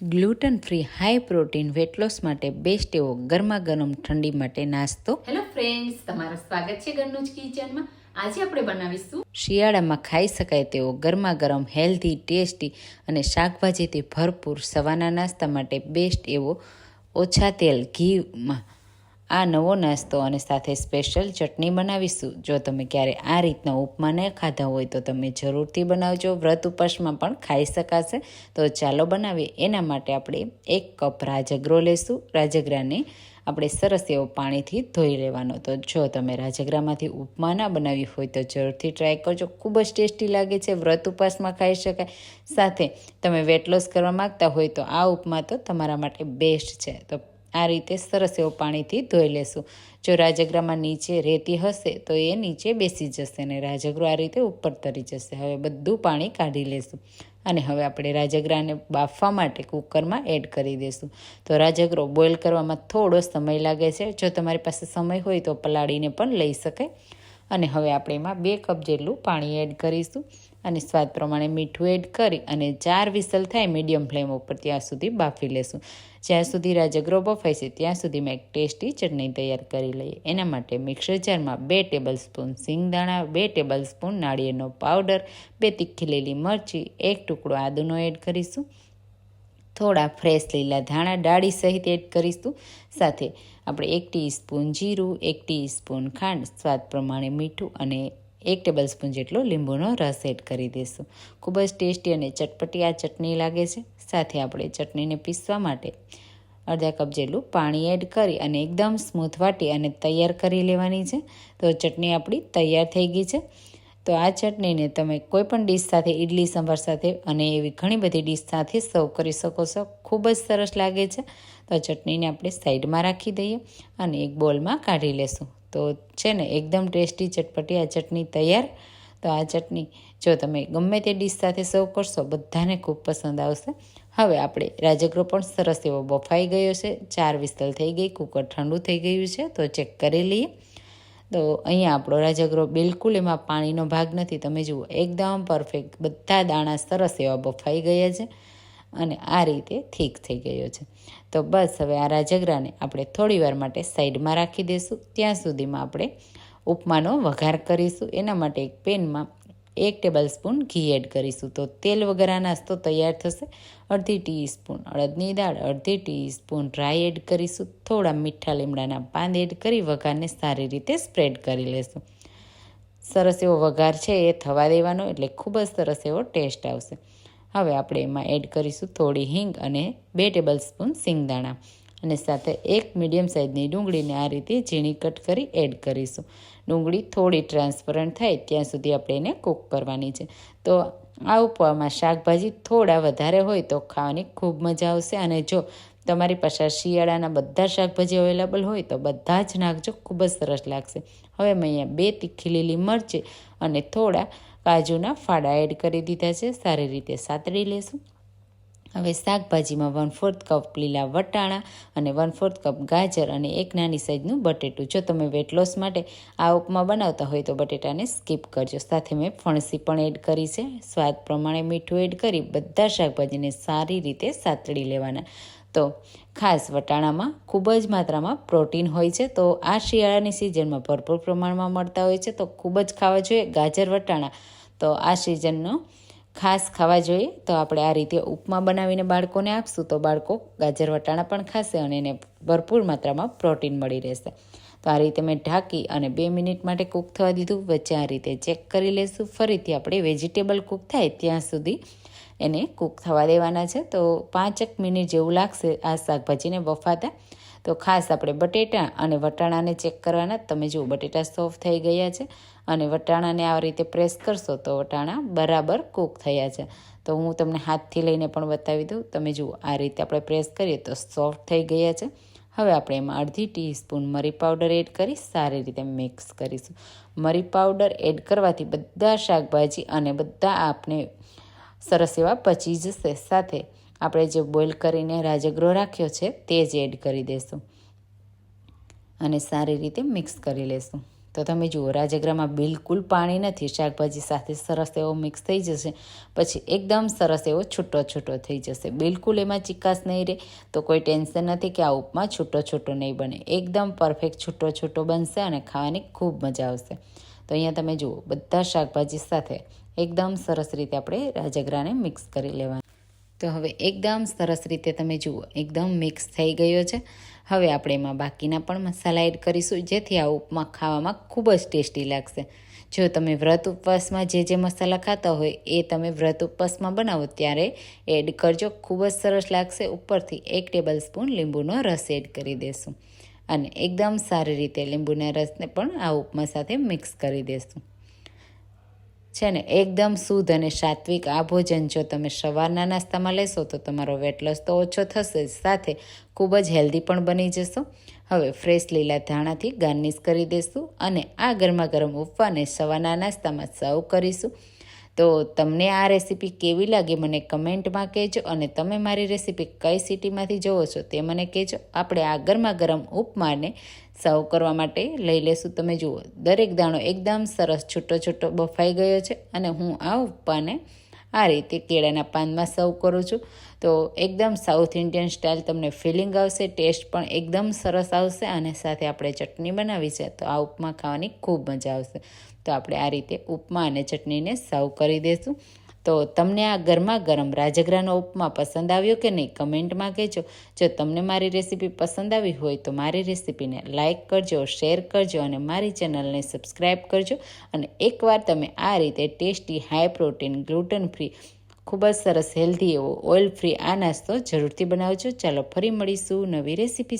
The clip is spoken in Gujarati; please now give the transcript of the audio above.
Gluten free high protein weight loss માટે બેસ્ટ એવો ગરમા ગરમ ઠંડી માટે નાસ્તો. હેલો ફ્રેન્ડ્સ તમારું સ્વાગત છે ઘરનું જ કિચનમાં. આજે આપણે બનાવીશું શિયાળામાં ખાઈ શકાય તેવો ગરમા ગરમ હેલ્ધી ટેસ્ટી અને શાકભાજીથી ભરપૂર સવાના નાસ્તા માટે બેસ્ટ એવો ઓછા તેલ ઘીમાં આ નવો નાસ્તો અને સાથે સ્પેશિયલ ચટણી બનાવીશું. જો તમે ક્યારે આ રીતના ઉપમાને ખાધા હોય તો તમે જરૂરથી બનાવજો. વ્રત ઉપવાસમાં પણ ખાઈ શકાશે. તો ચાલો બનાવીએ. એના માટે આપણે એક કપ રાજગરો લેશું. રાજગરાને આપણે સરસ એવો પાણીથી ધોઈ લેવાનો. તો જો તમે રાજગરામાંથી ઉપમા ના બનાવી હોય તો જરૂરથી ટ્રાય કરજો. ખૂબ જ ટેસ્ટી લાગે છે. વ્રત ઉપવાસમાં ખાઈ શકાય. સાથે તમે વેટ લોસ કરવા માગતા હોય તો આ ઉપમા તો તમારા માટે બેસ્ટ છે. તો આ રીતે સરસ એવો પાણીથી ધોઈ લેશું. જો રાજગરામાં નીચે રેતી હશે, તો એ નીચે બેસી જશે અને રાજગરો આ રીતે ઉપર તરી જશે. હવે બધું પાણી કાઢી લેશું. અને હવે આપણે રાજગરાને બાફવા માટે કુકરમાં એડ કરી દઈશું તો રાજગરો બોઇલ કરવામાં થોડો સમય લાગે છે. જો તમારી પાસે સમય હોય તો પલાળીને પણ લઈ શકાય. અને હવે આપણે એમાં બે કપ જેટલું પાણી એડ કરીશું. અને સ્વાદ પ્રમાણે મીઠું એડ કરી અને ચાર વિસલ થાય મીડિયમ ફ્લેમ ઉપર ત્યાં સુધી બાફી લેશું. જ્યાં સુધી રાજગરો બફાય છે, ત્યાં સુધી મેં એક ટેસ્ટી ચટણી તૈયાર કરી લઈએ. એના માટે મિક્સર જારમાં બે ટેબલ સ્પૂન સિંગદાણા, બે ટેબલ સ્પૂન નાળિયેરનો પાવડર, બે તીખી લીલી મરચી, એક ટુકડો આદુનો એડ કરીશું. થોડા ફ્રેશ લીલા ધાણા ડાળી સહિત એડ કરીશું. સાથે આપણે એક ટીસ્પૂન જીરું, એક ટીસ્પૂન ખાંડ, સ્વાદ પ્રમાણે મીઠું અને એક ટેબલ સ્પૂન જેટલો લીંબુનો રસ એડ કરી દઈશું. ખૂબ જ ટેસ્ટી અને ચટપટી આ ચટણી લાગે છે. સાથે આપણે ચટણીને પીસવા માટે અડધા કપ જેટલું પાણી એડ કરી અને એકદમ સ્મૂથ વાટી અને તૈયાર કરી લેવાની છે. તો ચટણી આપણી તૈયાર થઈ ગઈ છે. તો આ ચટણીને તમે કોઈપણ ડીશ સાથે ઇડલી સંભાર સાથે અને એવી ઘણી બધી ડીશ સાથે સર્વ કરી શકો છો. ખૂબ જ સરસ લાગે છે. તો ચટણીને આપણે સાઈડમાં રાખી દઈએ અને એક બોલમાં કાઢી લેશું. તો છે ને, એકદમ ટેસ્ટી ચટપટી આ ચટણી તૈયાર. તો આ ચટણી જો તમે ગમે તે ડીશ સાથે સર્વ કરશો, બધાને ખૂબ પસંદ આવશે. હવે આપણે રાજગરો પણ સરસ એવો બફાઈ ગયો છે. ચાર વિસ્તલ થઈ ગઈ, કુકર ઠંડુ થઈ ગયું છે, તો ચેક કરી લઈએ. તો અહીંયા આપણો રાજગરો બિલકુલ એમાં પાણીનો ભાગ નથી. તમે જુઓ, એકદમ પરફેક્ટ બધા દાણા સરસ એવા બફાઈ ગયા છે. અને આ રીતે થીક થઈ ગયો છે. તો બસ હવે આ રાજગરાને આપણે થોડી વાર માટે સાઈડમાં રાખી દઈશું ત્યાં સુધીમાં આપણે ઉપમાનો વઘાર કરીશું. એના માટે એક પેનમાં એક ટેબલ સ્પૂન ઘી એડ કરીશું. તો તેલ વગર નાસ્તો તૈયાર થશે. અડધી ટીસ્પૂન અડદની દાળ, અડધી ટીસ્પૂન ડ્રાય એડ કરીશું. થોડા મીઠા લીમડાના પાન એડ કરી વઘારને સારી રીતે સ્પ્રેડ કરી લેશું. સરસ એવો વઘાર છે એ થવા દેવાનો, એટલે ખૂબ જ સરસ એવો ટેસ્ટ આવશે. હવે આપણે એમાં એડ કરીશું થોડી હિંગ અને બે ટેબલ સ્પૂન સિંગદાણા. અને સાથે એક મીડિયમ સાઇઝની ડુંગળીને આ રીતે ઝીણી કટ કરી એડ કરીશું. ડુંગળી થોડી ટ્રાન્સપરન્ટ થાય ત્યાં સુધી આપણે એને કૂક કરવાની છે. તો આ ઉપવામાં શાકભાજી થોડા વધારે હોય તો ખાવાની ખૂબ મજા આવશે. અને જો તમારી પાસે શિયાળાના બધા શાકભાજી અવેલેબલ હોય તો બધા જ નાખજો. ખૂબ જ સરસ લાગશે. હવે મેં અહીંયા બે તીખી લીલી મરચી અને થોડા કાજુના ફાડા એડ કરી દીધા છે. સારી રીતે સાતળી લેશું. હવે શાકભાજીમાં વન ફોર્થ કપ લીલા વટાણા અને વન ફોર્થ કપ ગાજર અને એક નાની સાઈઝનું બટેટું. જો તમે વેટ લોસ માટે આ ઉપમા બનાવતા હોય તો બટેટાને સ્કીપ કરજો. સાથે મેં ફણસી પણ એડ કરી છે. સ્વાદ પ્રમાણે મીઠું એડ કરી બધા શાકભાજીને સારી રીતે સાતળી લેવાના. તો ખાસ વટાણામાં ખૂબ જ માત્રામાં પ્રોટીન હોય છે. તો આ શિયાળાની સિઝનમાં ભરપૂર પ્રમાણમાં મળતા હોય છે. તો ખૂબ જ ખાવા જોઈએ. ગાજર, વટાણા તો આ સિઝનનો ખાસ ખાવા જોઈએ. તો આપણે આ રીતે ઉપમા બનાવીને બાળકોને આપશું તો બાળકો ગાજર, વટાણા પણ ખાશે અને એને ભરપૂર માત્રામાં પ્રોટીન મળી રહેશે. તો આ રીતે મેં ઢાંકી અને બે મિનિટ માટે કૂક થવા દીધું. વચ્ચે આ રીતે ચેક કરી લેશું. ફરીથી આપણે વેજીટેબલ કૂક થાય ત્યાં સુધી એને કૂક થવા દેવાના છે. તો પાંચેક મિનિટ જેવું લાગશે આ શાકભાજીને બફાતા તો ખાસ આપણે બટેટા અને વટાણાને ચેક કરવાના. તમે જુઓ, બટેટા સોફ્ટ થઈ ગયા છે. અને વટાણાને આ રીતે પ્રેસ કરશો તો વટાણા બરાબર કૂક થયા છે. તો હું તમને હાથથી લઈને પણ બતાવી દઉં. તમે જુઓ, આ રીતે આપણે પ્રેસ કરીએ તો સોફ્ટ થઈ ગયા છે. હવે આપણે એમાં અડધી ટીસ્પૂન મરી પાવડર એડ કરી સારી રીતે મિક્સ કરીશું. મરી પાવડર એડ કરવાથી બધા શાકભાજી અને બધા આપણે સરસ એવા પચી જશે. સાથે આપણે જે બોઇલ કરીને રાજગરો રાખ્યો છે, તે જ એડ કરી દઈશું અને સારી રીતે મિક્સ કરી લેશું. તો તમે જુઓ, રાજગરામાં બિલકુલ પાણી નથી, શાકભાજી સાથે સરસ એવો મિક્સ થઈ જશે. પછી એકદમ સરસ એવો છૂટો છૂટો થઈ જશે. બિલકુલ એમાં ચિકાસ નહીં રહે, તો કોઈ ટેન્શન નથી કે આ ઉપમાં છૂટો છૂટો નહીં બને. એકદમ પરફેક્ટ છૂટો છૂટો બનશે અને ખાવાની ખૂબ મજા આવશે. તો અહીંયા તમે જુઓ, બધા શાકભાજી સાથે એકદમ સરસ રીતે આપણે રાજગરાને મિક્સ કરી લેવાનું. તો હવે એકદમ સરસ રીતે તમે જુઓ, એકદમ મિક્સ થઈ ગયો છે. હવે આપણે એમાં બાકીના પણ મસાલા એડ કરીશું, જેથી આ ઉપમા ખાવામાં ખૂબ જ ટેસ્ટી લાગશે. જો તમે વ્રત ઉપવાસમાં જે જે મસાલા ખાતા હોય, એ તમે વ્રત ઉપવાસમાં બનાવો ત્યારે એડ કરજો. ખૂબ જ સરસ લાગશે. ઉપરથી એક ટેબલ સ્પૂન લીંબુનો રસ એડ કરી દેશું. અને એકદમ સારી રીતે લીંબુના રસને પણ આ ઉપમા સાથે મિક્સ કરી દેશું. છે ને, એકદમ શુદ્ધ અને સાત્વિક આ ભોજન જો તમે સવારના નાસ્તામાં લેશો તો તમારો વેટ લોસ તો ઓછો થશે જ. સાથે ખૂબ જ હેલ્ધી પણ બની જશો. હવે ફ્રેશ લીલા ધાણાથી ગાર્નિશ કરી દઈશું અને આ ગરમા ગરમ ઉપવાને સવારના નાસ્તામાં સર્વ કરીશું. તો તમને આ રેસીપી કેવી લાગી મને કમેન્ટમાં કહેજો અને તમે મારી રેસીપી કઈ સિટીમાંથી જોવો છો તે મને કહેજો. આપણે આ ગરમા ગરમ ઉપમાને સર્વ કરવા માટે લઈ લેશું. તમે જુઓ, દરેક દાણો એકદમ સરસ, છૂટો છૂટો બફાઈ ગયો છે અને હું આ ઉપમાને આ રીતે કેળાના પાનમાં સર્વ કરું છું. તો એકદમ સાઉથ ઇન્ડિયન સ્ટાઇલ તમને ફિલિંગ આવશે ટેસ્ટ પણ એકદમ સરસ આવશે અને સાથે આપણે ચટણી બનાવી છે. તો આ ઉપમા ખાવાની ખૂબ મજા આવશે. તો આપણે આ રીતે ઉપમા અને ચટણીને સર્વ કરી દઈશું તો તમને આ ગરમા ગરમ રાજગરાનો ઉપમા પસંદ આવ્યો કે નહીં, કમેન્ટમાં કહેજો. જો તમને મારી રેસીપી પસંદ આવી હોય તો મારી રેસીપીને લાઇક કરજો, શેર કરજો અને મારી ચેનલને સબસ્ક્રાઈબ કરજો. અને એકવાર તમે આ રીતે tasty, high protein, gluten free, ખૂબ જ સરસ, હેલ્ધી એવો ઓઇલ ફ્રી આ નાસ્તો જરૂરથી બનાવજો. ચાલો ફરી મળીશું નવી રેસીપી